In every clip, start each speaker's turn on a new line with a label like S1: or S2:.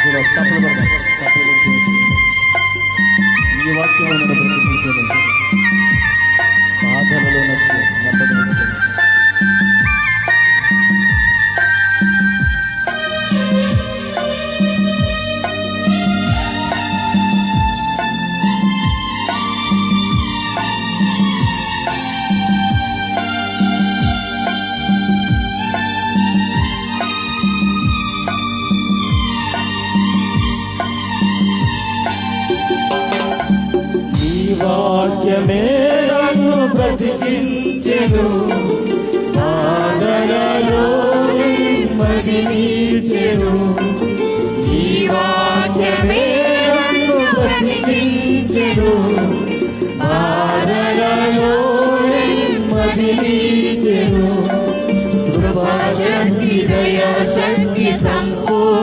S1: ప్రజలు తప్పులు పడతారు. తప్పులు పడుతూ ఈ వాక్యం నన్ను బ్రతికించేది బాధలలో నన్ను నెమ్మదించేది
S2: వాక్యమే నన్ను బ్రతికించెను. బాధలలో నెమ్మది నీచెను నీ వాక్యమే నన్ను బ్రతికించెను. బాధలలో నెమ్మది నీచెను కృపాశక్తి దయ శక్తి
S1: సంపూర్ణ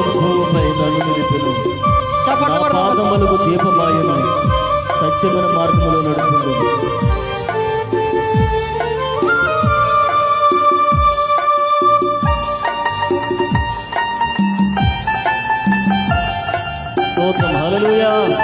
S1: భూమిపై నన్ను నిలిపెను నా. పాదములకు దీపమాయను. సత్యమైన మార్గములో నడుపుతుంది స్తోత్రం. హల్లెలూయా.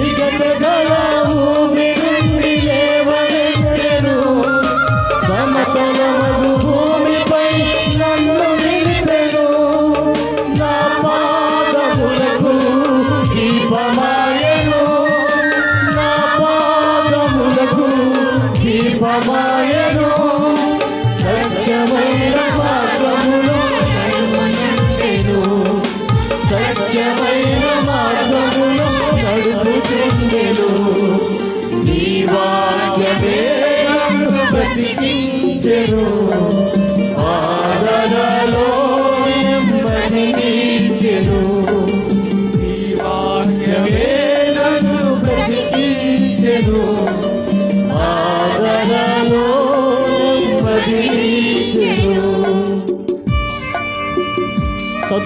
S2: Diga-me, galera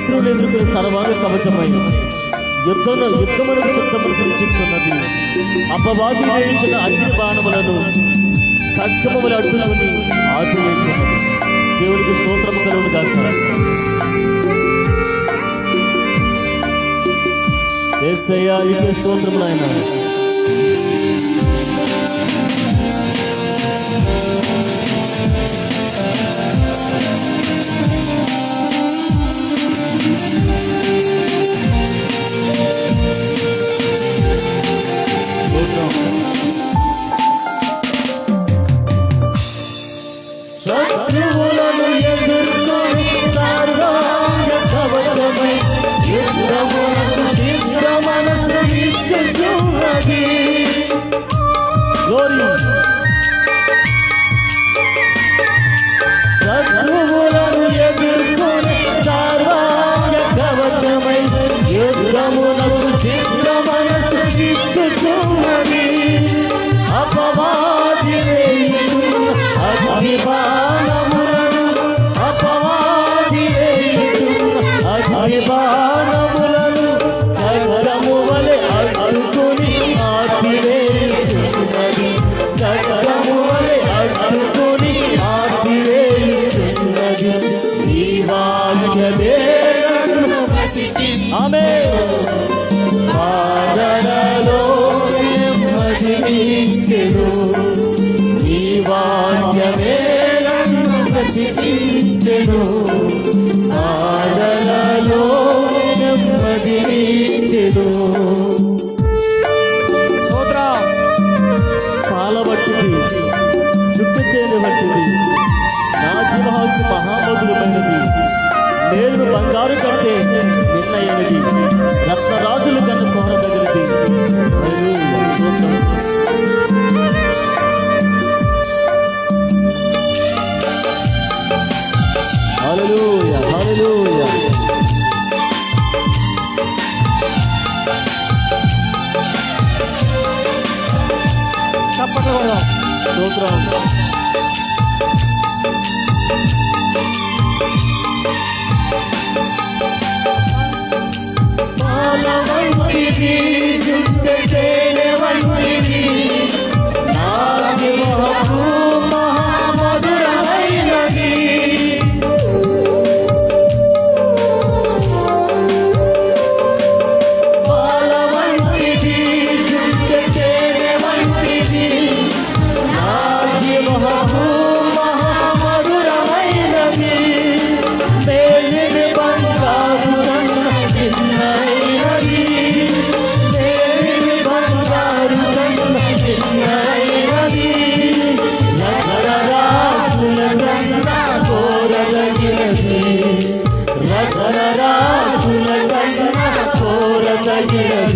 S1: శత్రువులు ఎదుర్కొనే సర్వాంగ కవచమై యుద్ధంలో యుద్ధములకు సిద్ధములు సూచించున్నది అపవాది వేయించిన అగ్ని బాణములను సక్షమముల అడ్డులని ఆపివేస్తున్నది దేవునికి స్తోత్రము కలుగును గాక. యేసయ్యా ఇచ్చే స్తోత్రములు ఆయన
S2: Thank నిచ్చుచున్నది. అపవాది
S3: చప్పట్లు
S2: కూడా సూత్రం Thank you.